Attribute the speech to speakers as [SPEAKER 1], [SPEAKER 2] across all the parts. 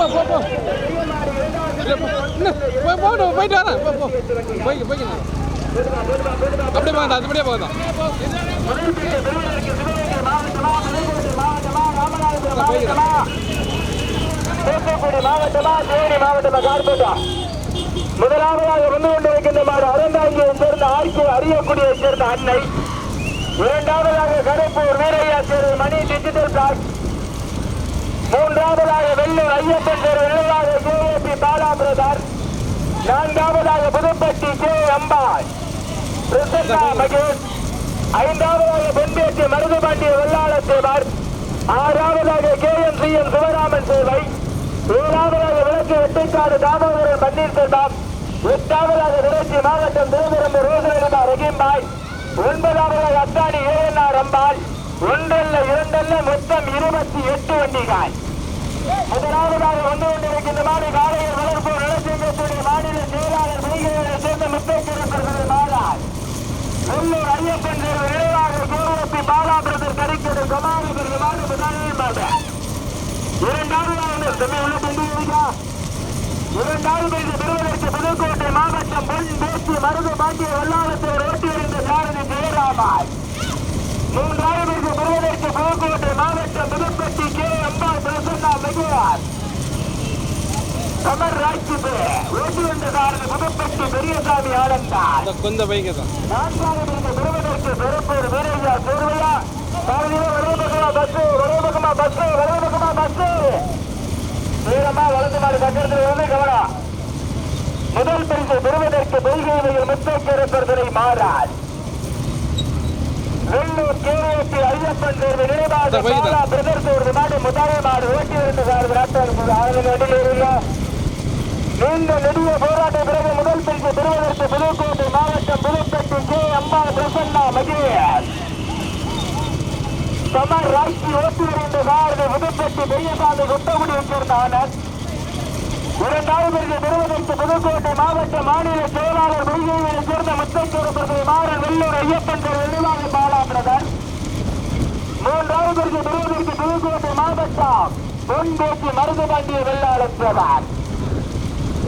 [SPEAKER 1] போ போ போ இல்ல, போயிட்டு வரேன் போ போ போய் போய்க்க அப்படியே போகலாம் அதுபடியே போகலாம்
[SPEAKER 2] முதலாவதாக வந்து கொண்டிருக்கின்ற மாடு அறந்தாங்கியை சேர்ந்த ஆட்சி அறியக்கூடிய சேர்ந்த அன்னை இரண்டாவதாக கடைப்பூர் வீரையா தேர்வு மணி டிஜிட்டல் பிளாக் மூன்றாவதாக வெள்ளூர் ஐயப்பன் தேர்வு நிலையாக K A P Bala brother நான்காவதாக புதுப்பட்டி கே. அம்பாள். பிரசன்னா மகேஷ். ஐந்தாவதாக பொன்பேட்டி மருதுபாண்டிய வெள்ளாள தேவர். ஆறாவதாக K. M. C. M. Sivaraman சேவை. ஏழாவதாக விளக்கு வெட்டிக்காடு தாமோதரன் பன்னீர்செல்வம். எட்டாவதாக விளக்கி மாவட்டம் திருவரம்பு ரோசனகுமார் ரஹீம்பாய். ஒன்பதாவதாக அத்தானி ஏஎன்ஆர் அம்பாள். ஒன்றல்ல இரண்டல்ல மொத்தம் இருபத்தி எட்டு வண்டிகாய் முதலாவதாக வந்து கொண்டிருக்கின்ற மாடு காலையில் வளர்ப்பு நலச்சங்கத்துடைய மாநில செயலாளர் மைகளை சேர்ந்த முத்தேஸ்வரர் மாறார் உள்ளூர் ஐயப்பன் தேர்வு நினைவாக கோரப்பி பாலாபுரத்தில் கறிக்கடை கமாலிபுரி மாடு முதலில் மாடு இரண்டாவது தம்பி உள்ள இரண்டாவது இது பெறுவதற்கு புதுக்கோட்டை மாவட்டம் பொன் பேச்சு மருது பாண்டிய சாரதி ஜெயராமாய் மூன்றாவது பெறுவதற்கு புதுக்கோட்டை மாவட்டம் புதுப்பட்டி மெகுவார் கமர் ராட்சி ஓட்டி வந்த சாரதி புதுப்பட்டி பெரியசாமி ஆனந்தார்
[SPEAKER 1] கொஞ்சம் பைங்க தான்.
[SPEAKER 2] நான்காவது இந்த பெறுவதற்கு பெருப்பூர் வீரையா சேர்வையா பாரதிய ஒரே பக்கமா பஸ் ஒரே பக்கமா பஸ் ஒரே பக்கமா பஸ் வீரமா வலது மாடு கட்டடத்தில் இருந்து கவனம். முதல் பரிசு பெறுவதற்கு பெருகையில் முத்தக்கேரப்பர்தனை மாறார் வெள்ளூர் கேரளத்தி ஐயப்பன் தேர்வு நினைவாக பிரதர் தேர்வு மாடு முதலே மாடு ஓட்டி இருந்து சார் நாட்கள் ஆளுநர் நடுவில் நீண்ட நெடிய போராட்ட பிறகு முதல் பரிசு பெறுவதற்கு புதுக்கோட்டை மாவட்டம் புதுப்பட்டி கே. அம்மா பிரசன்னா மகேஷ். சமர் ராட்சி ஓட்டி வருகின்ற சாரதி புதுப்பட்டி பெரியசாமி குட்டகுடியை சேர்ந்த ஆனந்த் இரண்டாவது பரிசு பெறுவதற்கு புதுக்கோட்டை மாவட்ட மாநில செயலாளர் முருகையை சேர்ந்த முத்தச்சோரப்பதி மாறன் வெள்ளூர் ஐயப்பன் தெரு நினைவாக பாலா மூன்றாவது பரிசு பெறுவதற்கு புதுக்கோட்டை மாவட்டம் பொன்பேசி மருதுபாண்டிய வெள்ளாளர் பிரதான்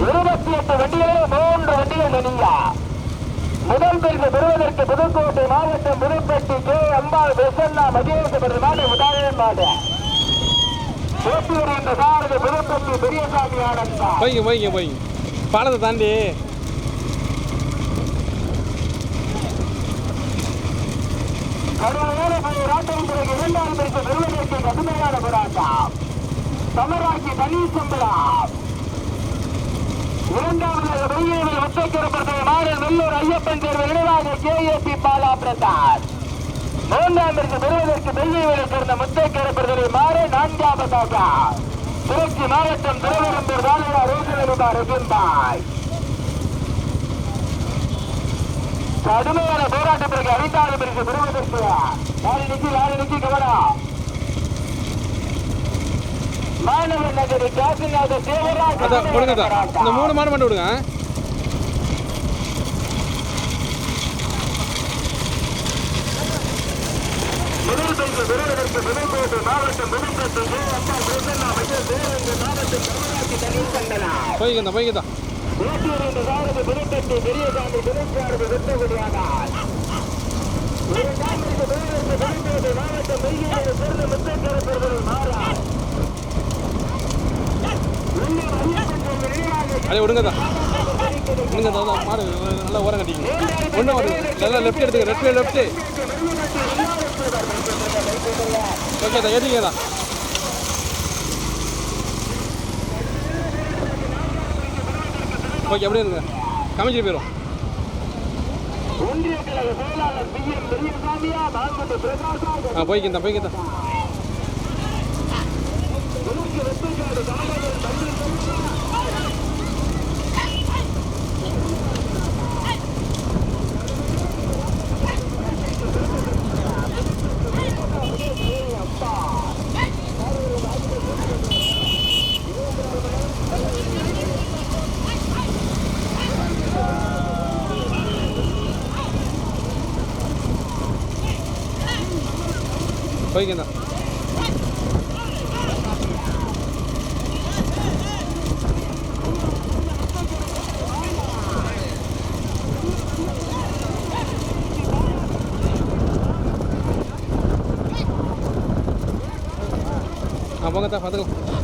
[SPEAKER 2] இருபத்தி எட்டு வண்டிகளே மூன்று வண்டிகள் நெனியா முதல் பரிசு பெறுவதற்கு புதுக்கோட்டை மாவட்டம் புதுப்பட்டி கே. அம்பாள் பிரசன்னா மகேசபதி மாடு உதாரணம் மாடு
[SPEAKER 1] போய்ங்க போய்ங்க போய்ங்க பாலத்தை தாண்டி.
[SPEAKER 2] தமிழாட்சி தனி சம்பளம் இரண்டாவது வெள்ளியில் முத்தக்கரப்பட்ட மாறன் வெள்ளூர் ஐயப்பன் தேர்வு நினைவாக கேஏபி பாலா பிரசாத். மூன்றாம் பரிசு பெறுவதற்கு வெள்ளியில் சேர்ந்த முத்தை முத்தக்கரப்பட்டதை மாற நான்காவதாக திருச்சி மாவட்டம் திருவரம்பூர் வாழையா ரோசனகுமார் ரஜின்பாய் கடுமையான போராட்டத்திற்கு பிறகு பிரிவு பரிசு பெறுவதற்கு நாலு நிக்கி நாலு நிக்கி கவனம். மாணவர் நகரி காசிநாத தேவராஜ்
[SPEAKER 1] அதான் இந்த மூணு மாடு மட்டும் விடுங்க
[SPEAKER 2] முதல் பரிசு பெறுவதற்கு புதுக்கோட்டை மாவட்டம் கே. அம்மா பிரசன்னா மையம் சிவகங்கை மாவட்டம் தமிழ்நாட்டு
[SPEAKER 1] போய்ங்க தான் போய்ங்க தான்
[SPEAKER 2] ஓட்டியர் என்ற சாரதி புதுப்பட்டி பெரியசாமி புதுச்சாரதி வெட்டகுடியானார் இரண்டாம் பரிசு பெறுவதற்கு புதுக்கோட்டை மாவட்டம் மெய்யிலே சேர்ந்த முத்தக்கரப்பர்கள்
[SPEAKER 1] தான் மாடு நல்லா ஓரம் கட்டிங்க ஒன்றும் நல்லா லெஃப்ட் எடுத்துங்க லெஃப்ட் லெஃப்ட் ஓகே ஏறிங்க தான். ஓகே அப்படியே இருங்க. கமிச்சிட்டு போயிடும்
[SPEAKER 2] ஒன்றிய கழக செயலாளர் பி எம் பெரியசாமியா மாங்குடி பிரகாசா
[SPEAKER 1] ஆ போய்க்க தான் போய்க்க தான்
[SPEAKER 2] உனக்கு வெப்பக்காடு தாமதம் பள்ளி
[SPEAKER 1] போய்க்க தான் போங்க தான் பார்த்துக்கலாம்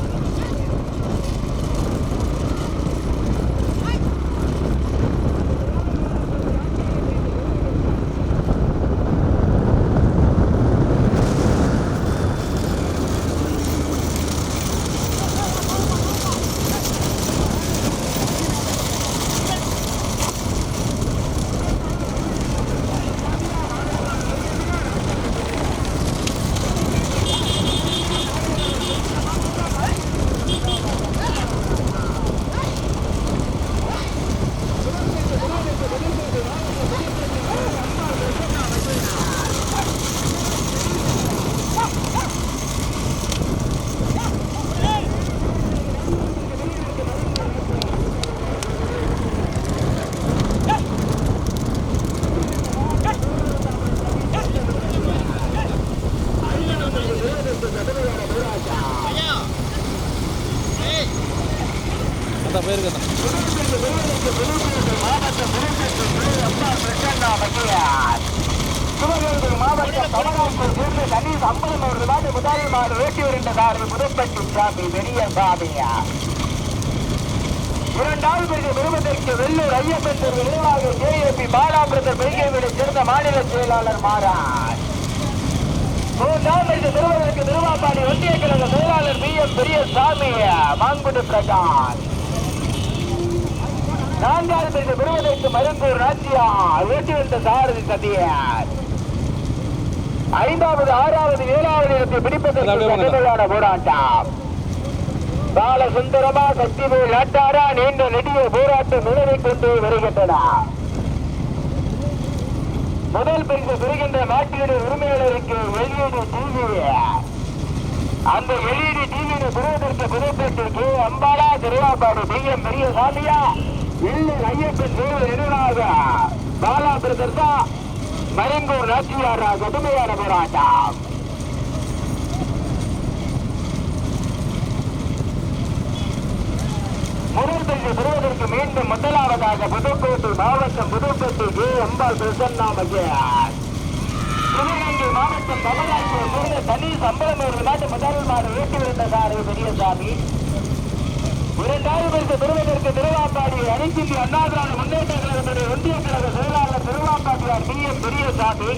[SPEAKER 1] அதான் போயிருக்கேன்
[SPEAKER 2] சிவகங்கை மாவட்டம் தமிழ்நாட்டில் சேர்ந்து கணேஷ் ஐம்பது நூறு ரூபாய் முதல் மாடு வேட்டி வருகின்ற சார்பு புதுப்பட்டி சாமி பெரிய சாமியா இரண்டாவது பிரிவு பெறுவதற்கு வெள்ளூர் ஐயப்பன் தெரு நிர்வாக ஜேஏபி பாலாபுரத்தர் பெருகைவிடை சேர்ந்த மாநில மாறார் மூன்றாம் பிரிவு பெறுவதற்கு திருவாப்பாடி ஒன்றிய கழக செயலாளர் பி எம் பெரியசாமி மாங்குடி பிரகாஷ். நான்காவது பிரிவு பெறுவதற்கு மருந்தூர் ராஜ்யா வேட்டி வந்த சாரதி சத்தியார் ஐந்தாவது ஆறாவது ஏழாவது இடத்தை பிடிப்பதற்கு. கடுமையான போராட்டம். பால சுந்தரமா சக்திவேல் நாட்டாரா நீண்ட நெடிய போராட்டம் நிலவிக் கொண்டு வருகின்றன. முதல் பரிசு பெறுகின்ற நாட்டினுடைய உரிமையாளருக்கு வெளியீடு டிவி. அந்த வெளியீடு டிவியை பெறுவதற்கு புதுப்பட்டு அம்பாலா திருவாப்பாடு பி. எம். பெரியசாமியா இல்லை ஐயப்பன் தேர்வு நினைவாக பாலா பிரதர்ஸா மரங்கூர் நாச்சியாரா கடுமையான போராட்டம். முதல் பெறுவதற்கு மீண்டும் முதலாவதாக புதுக்கோட்டை மாவட்டம் புதுக்கோட்டை கே அம்பாள் பிரசன்னா மகேஷ் திருநெல்வேலி மாவட்டம் தமிழ்நாட்டில் சேர்ந்த தனி சம்பளம் ஒரு நாட்டு முதல் மாடு வீட்டிலிருந்த சாரு பெரியசாமி. இரண்டாயிரம் பேருக்கு பெறுவதற்கு திருவாப்பாடி அனைத்து அண்ணா முன்னேற்ற கழகத்துடைய ஒன்றிய கழக செயலாளர் திருவாப்பாட்டியார் பி. எம். பெரியசாமி.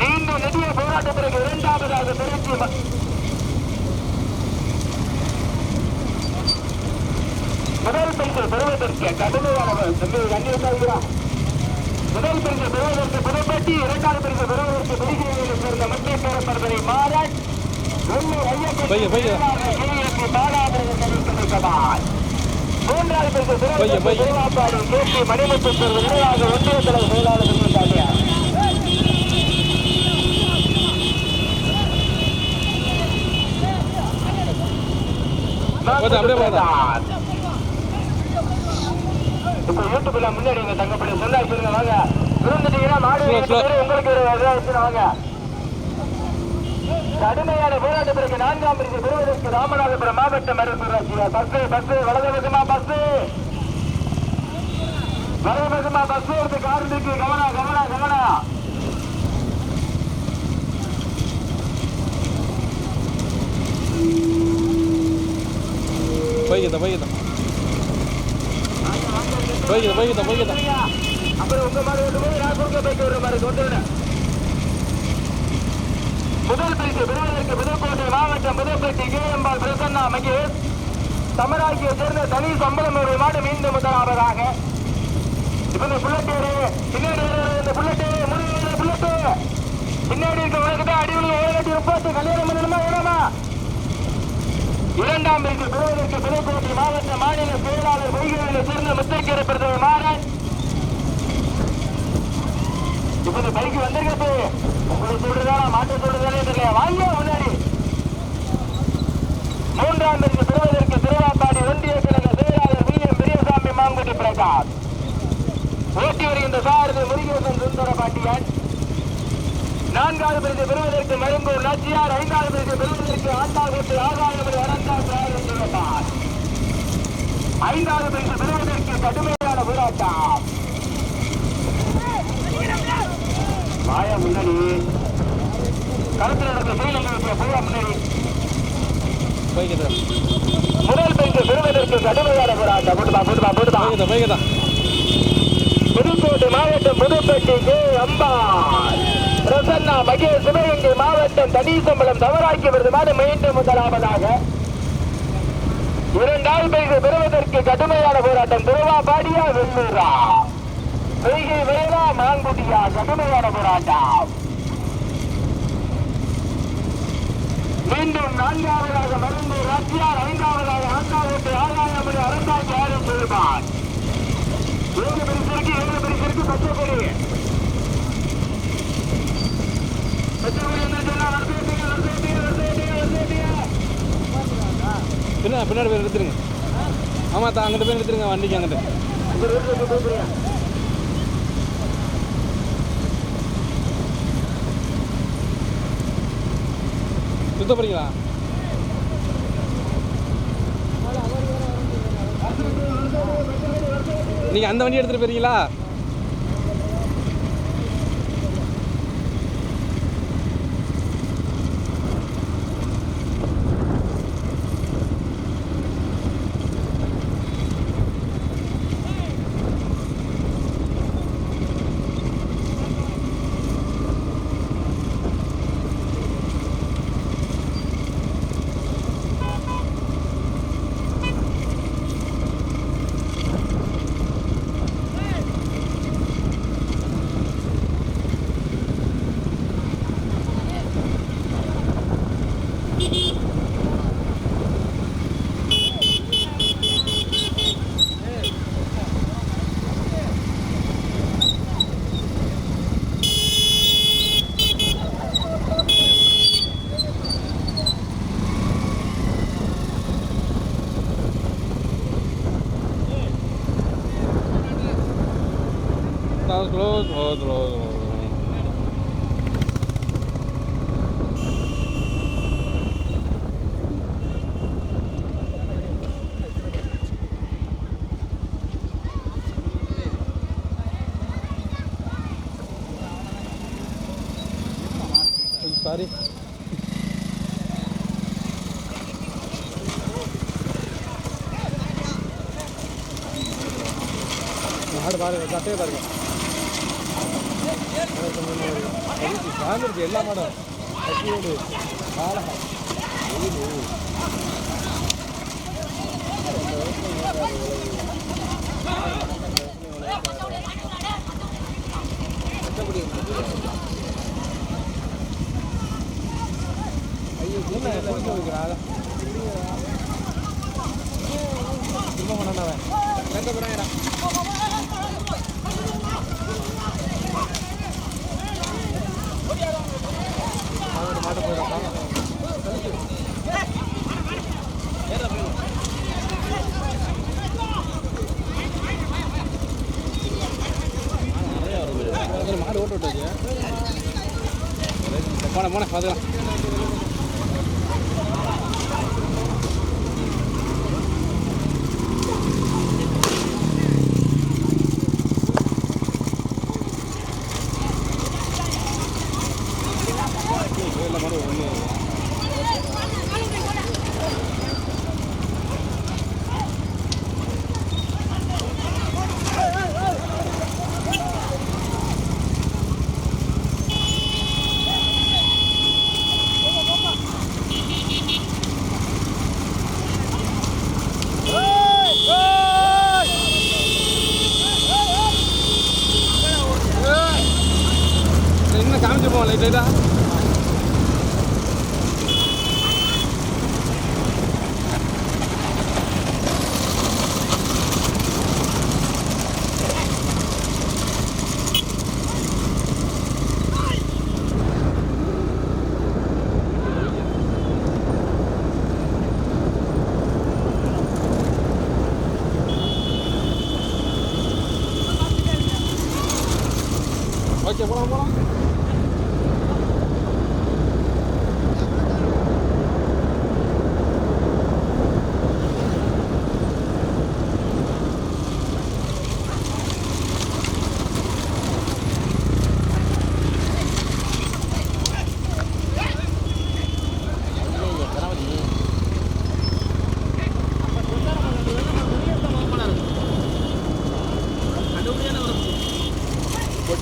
[SPEAKER 2] நீண்ட நெடிய போராட்டத்திற்கு இரண்டாவதாக திருச்சி முதல் பரிசு பெறுவதற்கு கடுமையான தம்பி கண்ணி உண்டாகிறான் முதல் பரிசு பெறுவதற்கு புதுப்பட்டி இரண்டாவது பரிசு பெறுவதற்கு புதுச்சேரியில் சேர்ந்த. ஐயப்பன் பாலாபுரம் சபால் மூன்றாவது பரிசு பெறுவதற்கு. திருவாப்பாடு கேபி மணிமுத்து நிர்வாக ஒன்றிய தலைவர் செயலாளர்
[SPEAKER 1] அப்படியே.
[SPEAKER 2] இப்ப யூடியூப்ல முன்னாடி எங்க தங்கப்படி சொன்னா சொல்லுங்க வாங்க. மாடு உங்களுக்கு ஒரு இதாச்சுன்னு வாங்க. கடுமையான போராட்டத்திற்கு நான்காம் பிரிவு பெறுவதற்கு ராமநாதபுரம் மாவட்ட மருத்துவ பஸ் பஸ் வலது பக்கமா பஸ். வலது பக்கமா பஸ். எடுத்து கார் இருக்கு கவனம் கவனம் கவனம்
[SPEAKER 1] போய்க்குதா போய்க்குதா போய்க்குதா போய்க்குதா.
[SPEAKER 2] அப்புறம் உங்க மாதிரி கொண்டு போய் நான் குறுக்க போய்க்கு விடுற மாதிரி கொண்டு வரேன் முதல் பரிசு பெறுவதற்கு புதுக்கோட்டை மாவட்டம் புதுப்பட்டி கேஎம்பால் பிரசன்னா மகேஷ். தமிழாக்கியை சேர்ந்த தனி சம்பளம் ஒரு மாடு மீண்டும் முதலாவதாக. இப்ப இந்த புல்லட்டேரு பின்னாடி இந்த புல்லட்டு முருகன் புல்லட்டு பின்னாடி இருக்க உலகத்தை அடிவில் ஏழு முப்பத்து கல்யாணம் பண்ணணுமா வேணாமா? இரண்டாம் பிரிவு பெறுவதற்கு புதுக்கோட்டை மாவட்ட மாநில செயலாளர் பொய்கையில் சேர்ந்த முத்தைக்கரை பிரதமர் மாறன். இப்போது பைக்கு வந்திருக்கிறது. உங்களுக்கு சொல்றதா மாற்ற சொல்றதானே தெரியல. வாங்க முன்னாடி. மூன்றாம் பிரிவு பெறுவதற்கு திருவாப்பாடி ஒன்றிய கழக செயலாளர் வி எம் பெரியசாமி மாங்குடி பிரகாஷ் ஓட்டி வருகின்ற சாரதி முருகேசன் சுந்தர பாட்டியன் நான்காவது பிரிவு பெறுவதற்கு மருங்கூர் நாச்சியார் ஐந்தாவது பிரிவு பெறுவதற்கு ஆண்டாகுத்து ஆகாயபுரி அனந்தாசாரி ஐந்தாவது பிரிவு பெறுவதற்கு கடுமையான போராட்டம். மாயா முன்னாடி கருத்தில் நடந்த சூழ்நிலை பூரா
[SPEAKER 1] போய்க்கிட்டு
[SPEAKER 2] முதல் பரிசு பெறுவதற்கு கடுமையான போராட்டம். போட்டுப்பா போட்டுப்பா
[SPEAKER 1] போய்க்கிட்ட போய்க்கிட்டா
[SPEAKER 2] புதுக்கோட்டை மாவட்டம் புதுப்பட்டி கே அம்பாள். பிரசன்னா மகேஷ் சிவகங்கை மாவட்டம் தனீசம்பலம் தவறாக்கி விருதுமான மீண்டும் முதலாவதாக. இரண்டாள் பரிசு பெறுவதற்கு கடுமையான போராட்டம். திருவாபாடியா வெள்ளூரா. வைகை வேளா மாங்குடியா. கடுமையான போராட்டம். மீண்டும் நான்காவதாக மருந்து ராஜ்யார் ஐந்தாவதாக ஆண்டாவோட்டு ஆகாயமணி அறந்தாக்கி ஆறு பெருமாள் ஏழு பிரிசிற்கு ஏழு பிரிசிற்கு பச்சை கொடி
[SPEAKER 1] பின்னா பின்னாடி போய் எடுத்துருங்க ஆமாம் தான் அங்கிட்ட போய் எடுத்துருங்க வண்டிக்கு அங்கிட்ட. சுத்த போறீங்களா? நீங்கள் அந்த வண்டி எடுத்துகிட்டு போறீங்களா ஓதுல ஓதுல சாரி மாடு பாருங்க சட்டையை பாருங்க வாழ்ந்துருக்கு எல்லா மாடும் கட்டியோடு காலகா ஐயோ என்ன? குடிக்க வைக்கிறா திரும்ப பண்ணாவன் எங்க போறாங்கடா மாடு போயிடும் மாடு ஓட்டு விட்டு போன போன பார்த்துக்கலாம்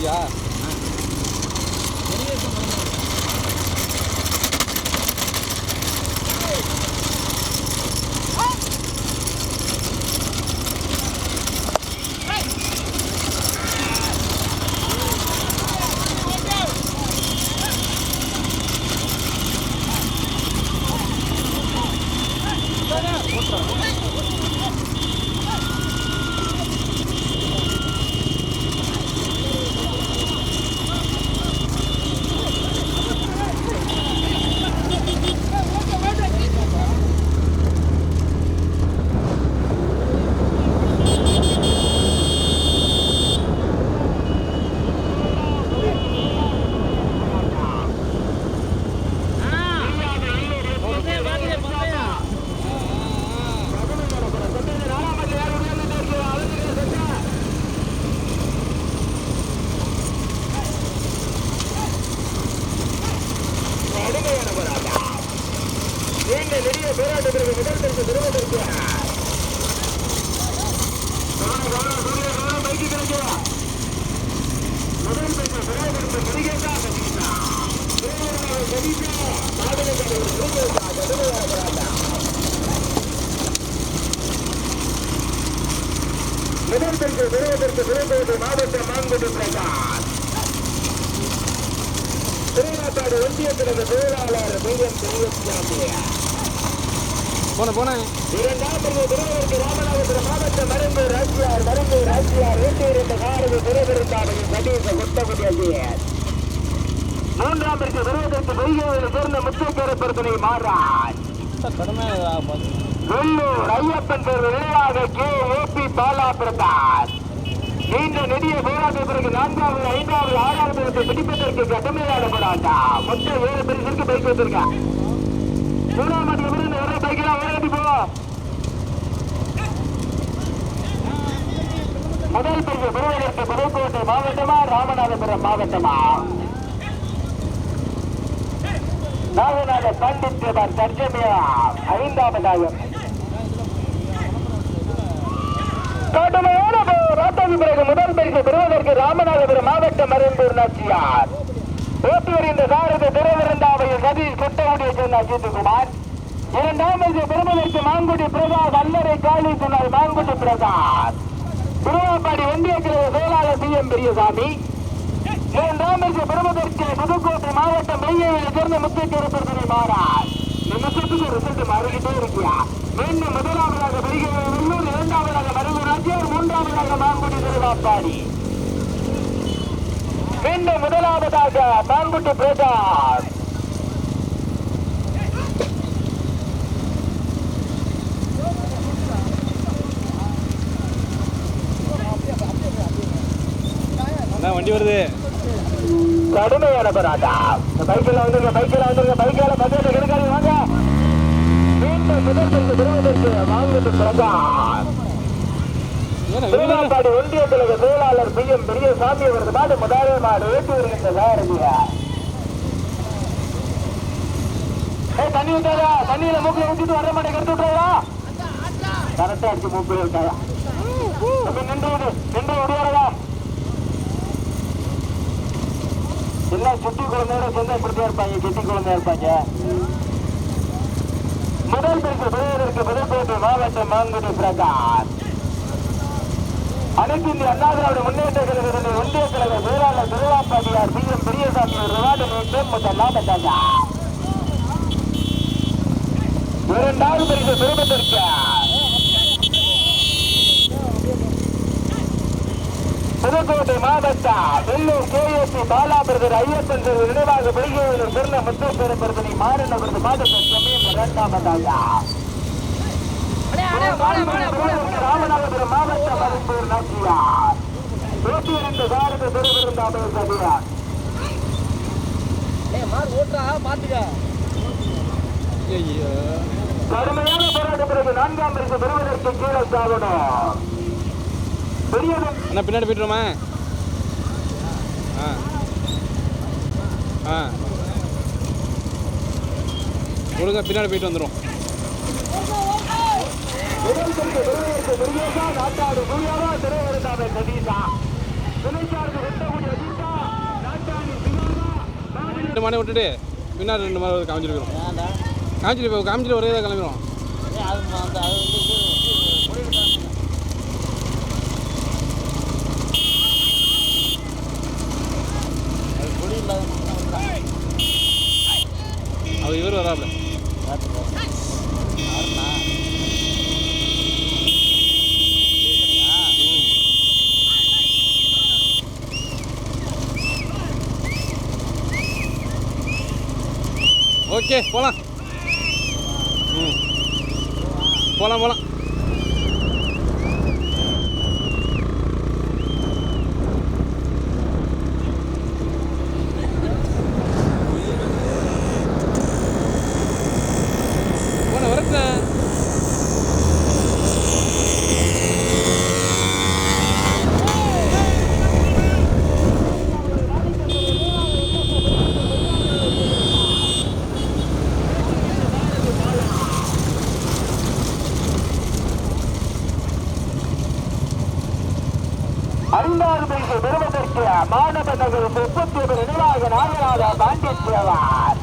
[SPEAKER 2] 来
[SPEAKER 1] போன போனேன்
[SPEAKER 2] இரண்டாம் பிரிவு திருவருக்கு ராமநாதபுரம் மாவட்ட மருந்து ராஜ்யார் மருந்து ராஜ்யார் எட்டு இரண்டு காரது திருவிருந்தாமையில் சதீச குத்தகுடி அஜியர் மூன்றாம் பிரிவு விருதுக்கு வெய்யோவில் சேர்ந்த முத்துக்கரை பிரச்சனை மாறான் வெள்ளூர் ஐயப்பன் தேர்வு நினைவாக கே ஏபி பாலா பிரதாஸ் நீண்ட நெடிய பிறகு நான்காவது ஐந்தாவது ஆறாவது இடத்தை பிடிப்பதற்கு கடுமையான போராட்டம் மொத்தம் ஏழு பரிசுக்கு பைக் வச்சிருக்கேன் மூணாம் மணி விருந்து வர முதல் பிரிவு பெறுவதற்கு புதுக்கோட்டை மாவட்டமா ராமநாதபுரம் மாவட்டமா நாகநாத பண்டித் பிரபார் தர்ஜமியா ஐந்தாவதாக கடுமையான போராட்டத்திற்கு பிறகு முதல் பரிசு பெறுவதற்கு ராமநாதபுரம் மாவட்டம் மருந்தூர் நாச்சியார் ஓட்டி வருகின்ற சாரதி திருவிருந்தாவையில் சதீஷ் குட்டகுடியை சேர்ந்த அஜித்குமார் இரண்டாம் பெருமதற்கு பெறுவதற்கு மாங்குடி பிரசாத் அல்லரை காலி சொன்னார் மாங்குடி பிரசாத் திருவாப்பாடி ஒன்றிய கிழக்கு செயலாளர் சி. எம். பெரியசாமி. இரண்டாம் பெருமதற்கு புதுக்கோட்டை மாவட்டம் மெய்யவில் சேர்ந்த முத்துக்கேறு பிரச்சனை மாறார் நிமிஷத்துக்கு ரிசல்ட் மாறிக்கிட்டே இருக்கியா? மீண்டும் முதலாவதாக பெருகிற வெள்ளூர் இரண்டாவதாக மருது மூன்றாவதாக மாங்குடி திருவாப்பாடி. மீண்டும் முதலாவதாக மாங்குட்டி பிரசாத்
[SPEAKER 1] வண்டி வருது.
[SPEAKER 2] கடுமையான போராட்டம். பைக்கில் வந்துருங்க பைக்கில் வந்துருங்க பைக்கில் பக்கத்தில் கிடைக்காது வாங்க. மீண்டும் மாங்குடி பிரசாத்
[SPEAKER 1] ஏன்னா இவரு
[SPEAKER 2] திருவாப்பாடி ஒன்றிய கழக செயலாளர் பி. எம். பெரியசாமி அவரது மாடு முதலே மாடு ஏற்றி வருகின்ற ஏய் தண்ணி விட்டாரா தண்ணியில மூக்கில ஊத்திட்டு வர மாட்டேன் எடுத்து விட்டாரா கரெக்டா அடிச்சு மூக்கில விட்டாரா நின்று விடு நின்று விடுவாரா எல்லாம் சுட்டி குழந்தையோட சேர்ந்து இப்படித்தான் இருப்பாங்க கெட்டி குழந்தையா இருப்பாங்க? முதல் பரிசு பெறுவதற்கு புதுக்கோட்டை மாவட்டம் மாங்குடி பிரகாஷ். அனைத்து இந்திய அண்ணா திராவிட முன்னேற்ற கழகத்தின் ஒன்றிய கழக செயலாளர் திருவாப்பாடியார் பி. எம். பெரியசாமி ரிவார்டு மீண்டும் முதலாம் பெற்றாங்க இரண்டாவது பரிசு பெறுவதற்கு புதுக்கோட்டை மாவட்டம் வெள்ளூர் கேஎஸ்சி பாலாபிரதர் ஐயப்பன் திரு நினைவாக பெருகியோவில் சிறந்த முத்தேஸ்வர பிரதனை மாறினவரது மாதத்தை சமயம் இரண்டாவதாக ராமநாதபுரம் மாவட்டம் மருந்தூர் நாச்சியார் நூற்றி இரண்டு பாரத திருவிருந்தாமல் சதியார் கடுமையான போராட்ட பிறகு நான்காம் பரிசு பெறுவதற்கு கீழே சாகணும் பெரியதும்
[SPEAKER 1] அண்ணா பின்னாடி போய்ட்டுருமா ஆ. ஆ. ஒழுங்கா பின்னாடி போயிட்டு வந்துடும் ரெண்டு மணி விட்டுட்டு பின்னாடி ரெண்டு மணி காமிச்சிருக்கிறோம் காமிச்சிட்டு இப்போ காமிச்சிட்டு ஒரே தான் கிளம்பிடுவோம் ரோட்டில் வராப்ல ஓகே போகலாம் ம். போகலாம் போகலாம் போன வரட்டேன்
[SPEAKER 2] பெறுவதற்கு மாணவ நகர் முப்பத்தி ஒரு நினைவாக நாகராஜா பாண்டியவர்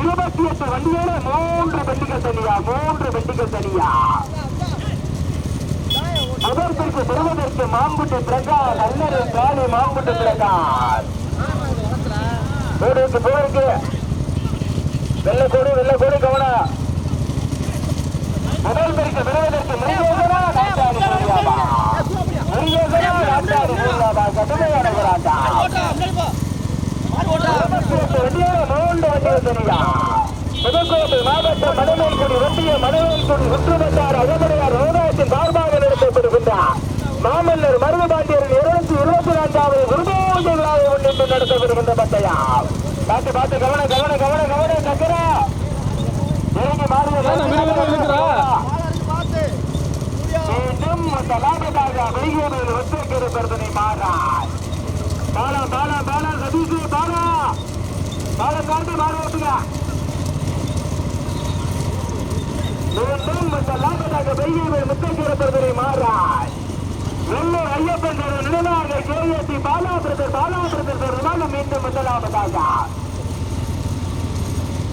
[SPEAKER 2] இருபத்தி எட்டு வண்டியோட மூன்று வண்டிகள் தனியா? மூன்று வண்டிகள் தனியா? முதற்கு பெறுவதற்கு மாம்புட்டு பிரகாஷ் அல்லது காலி மாம்புட்டு பிரகாஷ் போடுக்கு போவதற்கு வெள்ள கோடு வெள்ள கோடு கவனம். முதல் பெருக்கு பெறுவதற்கு முருகேசனா நாட்டாடு சூர்யாபா முருகேசனா நாட்டாடு சூர்யாபா கடுமையான போராட்டம் இருபத்தி எட்டு வண்டியோட மூன்று வண்டிகள் தனியா புதுக்கோட்டை மாவட்டம் மணமேல்குடி ஒன்றிய மணமேல்குடி சுற்றுவட்டார அகமடையார் ரோதாயத்தின் சார்பாக நடத்தப்படுகின்றார். மாமல்லர் மருது பாண்டியரின் இருநூத்தி இருபத்தி நான்காவது குருபூஜை விழாவை முன்னிட்டு நடத்தப்படுகின்ற பட்டயம் பார்த்து பார்த்து கவன கவன கவன கவன சக்கரா இறங்கி மாறார் பாலா பாலா பாலா சதீஷ் பாலா பாலம் காட்டி மாறி ஓட்டுங்க மீண்டும் முதலாவதாக வெளியேறிய முத்தைக்கரு பருதனை மாறார் வெள்ளூர் ஐயப்பன் நினைவாக கேஏசி பாலாபுரத்தில் பாலாபுரத்தில் பாலா பிரதர் பெருமாள் மீண்டும் முதலாவதாக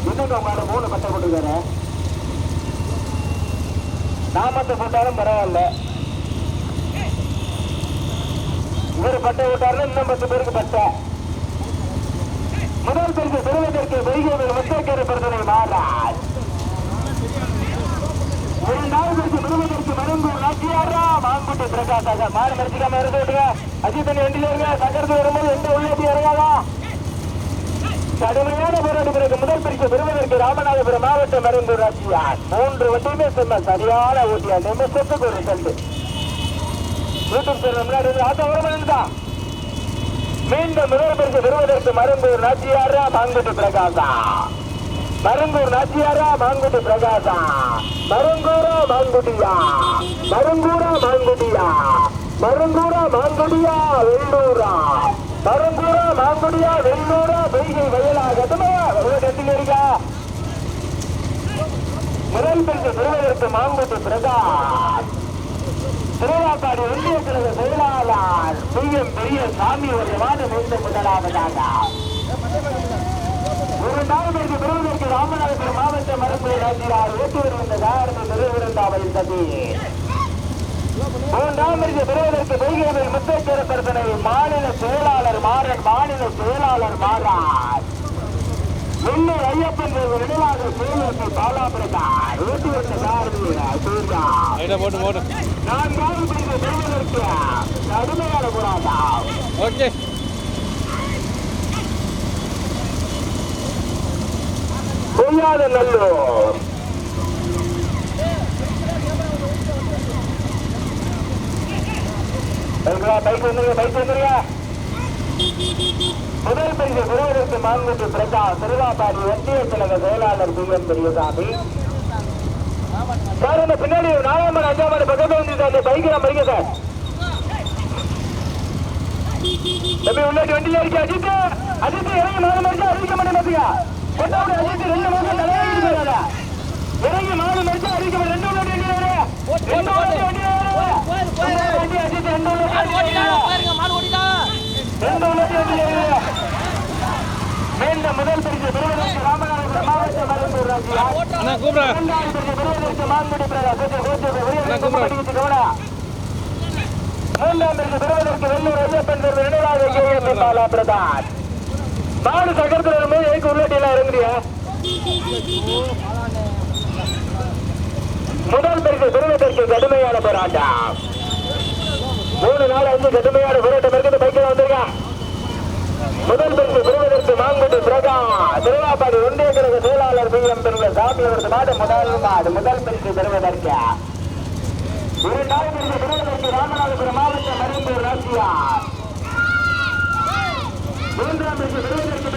[SPEAKER 2] என்னங்க உங்களோட மூணு பட்டம் கொடுக்குற நாமத்தை போட்டாலும் பரவாயில்ல. இவர் பட்டை விட்டாருன்னா இன்னும் பத்து பேருக்கு பட்டை. முதல் பரிசு பெறுவதற்கு பெய்கிற முத்தைக்கரை பிரதனை மாறாய். இரண்டாவது பரிசு பெறுவதற்கு மருந்தூர் நாச்சியாரா? மாங்குட்டி பிரகாஷாக மாறு மறைச்சிக்காம இருந்து விட்டுங்க. அஜித்தன் வண்டியில இருங்க சக்கரத்து வரும்போது எந்த உள்ளே இறங்காதா? கடுமையான போராட்ட பிறகு முதல் பரிசு பெறுவதற்கு ராமநாதபுரம் மாவட்டம் மருந்தூர் ராட்சியார் மூன்று வண்டியுமே சொன்ன சரியான ஊட்டியா நிமிஷத்துக்கு ஒரு செல்லு யூடியூப் சேனல் முன்னாடி இருந்து ஆட்டோ வரமா மீண்டும் முதல் பரிசு பெறுவதற்கு மருந்தூர் நாச்சியாரா? மாங்குட்டி பிரகாசா. மருந்தூர் நாச்சியாரா? மாங்குட்டி பிரகாசா. மருங்கூரா மாங்குடியா மருங்கூரா மாங்குடியா மருங்கூரா மாங்குடியா வெள்ளூரா மருங்கூரா மாங்குடியா வெள்ளூரா பெய்கை வயலாக. கட்டுமா முதல் பரிசு பெறுவதற்கு மாங்குட்டி பிரகாஷ். திருவாக்காடு ஒன்றிய கழக செயலாளர் பெரிய சாமி ஒரு வாரம் மீண்டும் முதலாவதாக பரிசு பெறுவதற்கு ராமநாதபுரம் மாவட்ட மரபு ராஜியார் ஓட்டி வருகின்ற காரணத்தை பெறுவிருந்தாமல் சதி மூன்றாம் பரிசு பெறுவதற்கு பெய்கிறவில் முத்தேச்சர பிரச்சனை மாநில செயலாளர் மாறன் மாநில செயலாளர் மாறார். வெள்ளூர் ஐயப்பன் நினைவாக சேலத்தில் பாலாபிரகார் காரணம் சூர்யா
[SPEAKER 1] லைட்டாக போட்டு போட்டு.
[SPEAKER 2] நான்காவது பரிசு பெறுவதற்கு கடுமையான போராட்டம்.
[SPEAKER 1] ஓகே.
[SPEAKER 2] பொய்யாத நல்லூர். முதல் பரிசு பெறுவதற்கு மாண்புக்கு பிரதா திருவாபாடி ஒன்றிய கழக செயலாளர் பி எம் பெரியசாமி. சார் இந்த பின்னாடி நாலாம் மணி அஞ்சாம் மணி பக்கத்துல வந்து அந்த பைக் நான் பைக்க சார். தம்பி உள்ளாட்டி வண்டியில் இருக்கு அஜித் அஜித் இறங்கி நாலு மணிக்கு அறிவிக்க மாட்டேன் பாத்தீங்க கொண்டாடி அஜித் ரெண்டு மாசம் தலையாடி இறங்கி நாலு மணிக்கு அறிவிக்க மாட்டேன் ரெண்டு உள்ளாட்டி வண்டி வரு அஜித் முதல் பரிசு ராமநாதபுரம் மாவட்ட ராஜ்யா இரண்டாவது பரிசு மான்குடி பிரகாஷ் மூன்றாம் பரிசு பெறுவதற்கு வெள்ளூர் ஐயப்பன் தேர்வு நினைவாக பாலா பிரதான். நாலு சக்கரத்தில் வரும்போது எதுக்கு உள்ளாட்டி எல்லாம் இறங்குறியா? முதல் பரிசு பெறுவதற்கு கடுமையான போராட்டம். மூணு நாள் அஞ்சு கடுமையான போராட்டம் இருக்குது. பைக்கில் வந்திருக்கேன் முதல் பரிசு பெறுவதற்கு மாங்குடி பிரகா திருவாப்பாடி ஒன்றிய கழக செயலாளர் பி எம் பெருங்க சாமி அவரது மாடு முதல் மாடு முதல் பரிசு பெறுவதற்கு. இரண்டாவது பரிசு பெறுவதற்கு ராமநாதபுரம் மாவட்டம் மருந்தூர் ராசியார். மூன்றாம் பரிசு பெறுவதற்கு